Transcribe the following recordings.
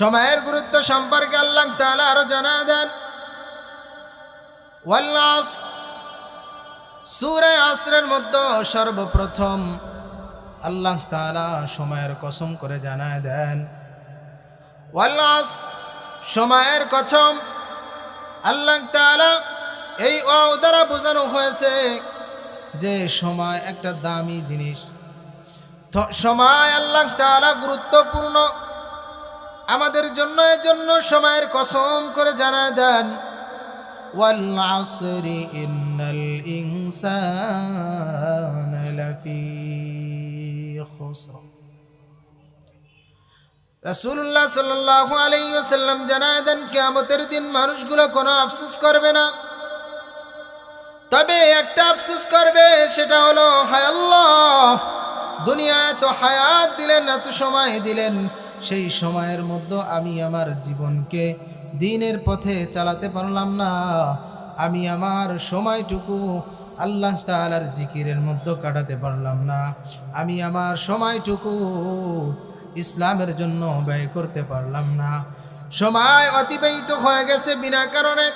সময়ের গুরুত্ব সম্পর্কে আল্লাহ তালা আরও জানা দেন। সূরা আসরের মধ্যে সর্বপ্রথম আল্লাহ তালা সময়ের কসম করে জানায় দেন। ওয়াল্লাস সময়ের কসম আল্লাহ তালা এই অ দ্বারা বোঝানো হয়েছে যে সময় একটা দামি জিনিস। সময় আল্লাহ তালা গুরুত্বপূর্ণ। আমাদের জন্য এর জন্য সময়ের কসম করে জানা দেন والعصر إن الإنسان لفي خسر রাসূলুল্লাহ সাল্লাল্লাহু আলাইহি ওয়াসাল্লাম জানায় দেন কিয়ামতের দিন মানুষগুলো কোনো আফসোস করবে না তবে একটা আফসোস করবে সেটা হলো হায় আল্লাহ দুনিয়ায় এত হায়াত দিলেন এত সময় দিলেন সেই সময়ের মধ্যে আমি আমার জীবনকে দিনের পথে চালাতে পারলাম না। আমি আমার সময়টুকু আল্লাহ তাআলার জিকিরের মধ্যে কাটাতে পারলাম না। আমি আমার সময়টুকু ইসলামের জন্য ব্যয় করতে পারলাম না। সময় অতিবাহিত হয়ে গেছে বিনা কারণে।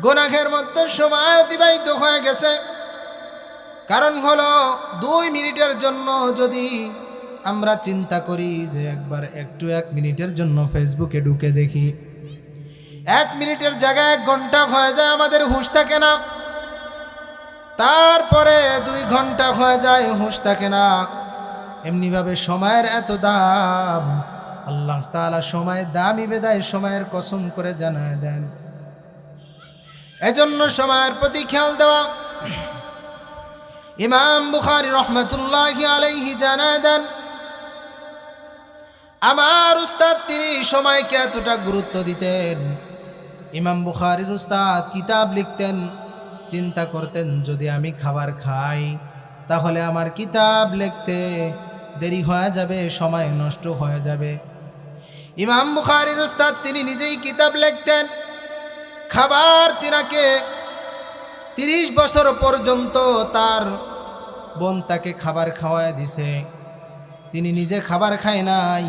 গোনাখের মধ্যে সময় অতিবাহিত হয়ে গেছে। কারণ হলো, দুই মিনিটের জন্য যদি আমরা চিন্তা করি যে একবার একটু এক মিনিটের জন্য ফেসবুকে ঢুকে দেখি। এক মিনিটের জায়গায় এক ঘণ্টা হয়ে যায় আমাদের হুঁশ থাকে না তারপরে দুই ঘণ্টা হয়ে যায় হুঁশ থাকে না এমনিভাবে সময়ের এত দাম। আল্লাহ তাআলা সময়ের দামই বেদায় সময়ের কসম করে জানায় দেন। এজন্য সময়ের প্রতি খেয়াল দেওয়া। ইমাম বুখারি রহমতুল্লাহ আলাইহি জানায় দেন আমার উস্তাদ, তিনি সময়কে এতটা গুরুত্ব দিতেন। ইমাম বুখারির উস্তাদ কিতাব লিখতেন, চিন্তা করতেন, যদি আমি খাবার খাই, তাহলে আমার কিতাব লিখতে দেরি হয়ে যাবে, সময় নষ্ট হয়ে যাবে। ইমাম বুখারির উস্তাদ, তিনি নিজেই কিতাব লিখতেন। খাবার তিনাকে তিরিশ বছর পর্যন্ত তার বোন তাকে খাবার খাওয়ায় দিছে। তিনি নিজে খাবার খায় নাই।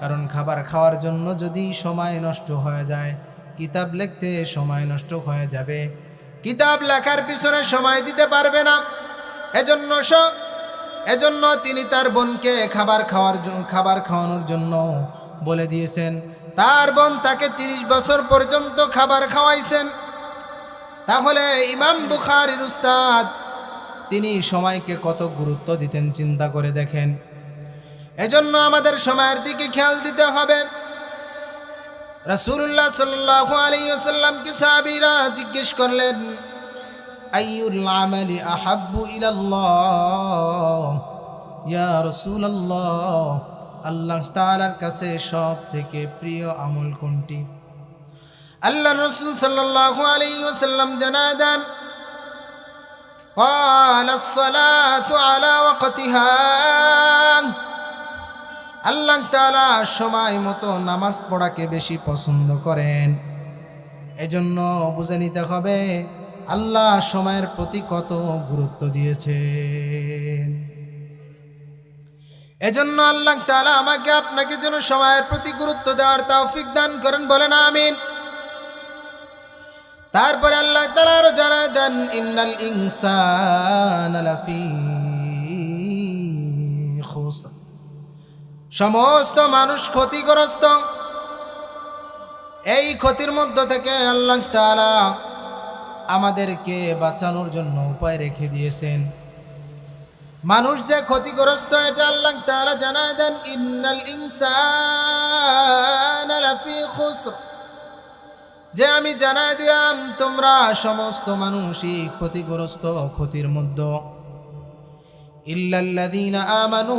কারণ খাবার খাওয়ার জন্য যদি সময় নষ্ট হয়ে যায়, কিতাব লিখতে সময় নষ্ট হয়ে যাবে। কিতাব লেখার পিছনে সময় দিতে পারবে না। এজন্য এজন্য তিনি তার বোনকে খাবার খাওয়ার খাবার খাওয়ানোর জন্য বলে দিয়েছেন। তার বোন তাকে তিরিশ বছর পর্যন্ত খাবার খাওয়াইছেন। তাহলে ইমাম বুখারির উস্তাদ, তিনি সময়কে কত গুরুত্ব দিতেন চিন্তা করে দেখেন। এজন্য আমাদের সময়ের দিকে খেয়াল দিতে হবে রাসূলুল্লাহ সাল্লাল্লাহু আলাইহি ওয়াসাল্লামকে সাহাবীরা জিজ্ঞেস করলেন আইয়ুল আমালি আহাব্বু ইলাল্লাহ ইয়া রাসূলুল্লাহ আল্লাহ তাআলার কাছে সব থেকে প্রিয় আমল কোনটি আল্লাহ রসুল সাল্লাল্লাহু আলাইহি ওয়াসাল্লাম জানায় দেন قال الصلاة على وقتها আল্লাহ তালা সময় মতো নামাজ পড়াকে বেশি পছন্দ করেন। এজন্য বুঝে নিতে হবে, আল্লাহ সময়ের প্রতি কত গুরুত্ব দিয়েছেন। এজন্য আল্লাহ তালা আমাকে আপনাকে যেন সময়ের প্রতি গুরুত্ব দেওয়ার তৌফিক দান করেন, বলেন আমিন। তারপরে আল্লাহ তালা আরও জানায় দেন, ইন্নাল ইনসানা সমস্ত মানুষ ক্ষতিগ্রস্ত। এই ক্ষতির মধ্য থেকে আল্লাহ তাআলা আমাদেরকে বাঁচানোর জন্য উপায় রেখে দিয়েছেন। মানুষ যে ক্ষতিগ্রস্ত, এটা আল্লাহ তাআলা জানায় দেন, ইন্নাল খুসর। যে আমি জানাই দিলাম, তোমরা সমস্ত মানুষই ক্ষতিগ্রস্ত ক্ষতির মধ্যে। ইল্লাল্লাযীনা আমানু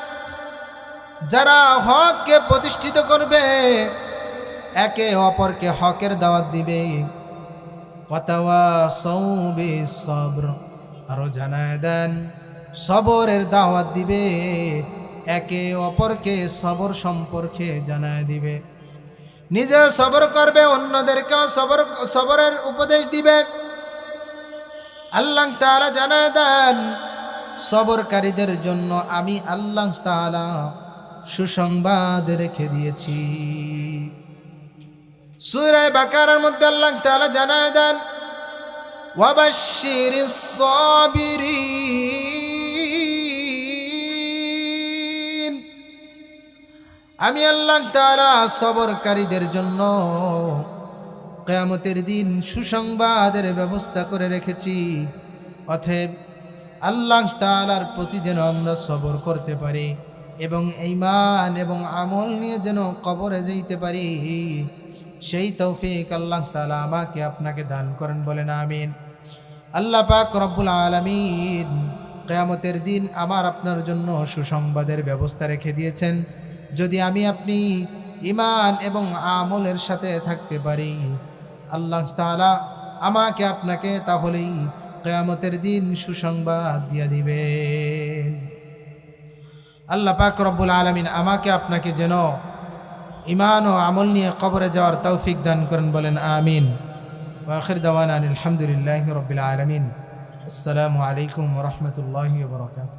যারা হককে প্রতিষ্ঠিত করবে, একে অপরকে হকের দাওয়াত দিবে। আরও জানায় দেন, সবরের দাওয়াত দিবে, একে অপরকে সবর সম্পর্কে জানায় দিবে। নিজে সবর করবে, অন্যদেরকেও সবর, সবরের উপদেশ দিবে। আল্লাহ তাআলা জানায় দেন, সবরকারীদের জন্য আমি আল্লাহ তাআলা সুসংবাদ রেখে দিয়েছি। সুরায় বাকারার মধ্যে আল্লাহ তাআলা জানায় দেন, ওয়াবাশশিরিস সাবিরিন। আমি আল্লাহ তাআলা সবরকারীদের জন্য কেয়ামতের দিন সুসংবাদের ব্যবস্থা করে রেখেছি। অতএব আল্লাহ তাআলার প্রতি যেন আমরা সবর করতে পারি। এবং ইমান এবং আমল নিয়ে যেন কবরে যেতে পারি, সেই তৌফিক আল্লাহ তালা আমাকে আপনাকে দান করেন বলেন আমিন। আল্লাহ পাক রব্বুল আলমিন কেয়ামতের দিন আমার আপনার জন্য সুসংবাদের ব্যবস্থা রেখে দিয়েছেন। যদি আমি আপনি ইমান এবং আমলের সাথে থাকতে পারি, আল্লাহ তাআলা আমাকে আপনাকে তাহলেই কেয়ামতের দিন সুসংবাদ দিয়ে দিবেন। আল্লাহ পাক রব্বুল আলমিন আমাকে আপনাকে যেন ইমান ও আমল নিয়ে কবরে যাওয়ার তৌফিক দান করেন বলেন, আমিন। ওয়াখির দাওয়ান আলহামদুলিল্লাহ রবিল আলমিন। আসসালামু আলাইকুম রহমতুল্লাহ বরকাত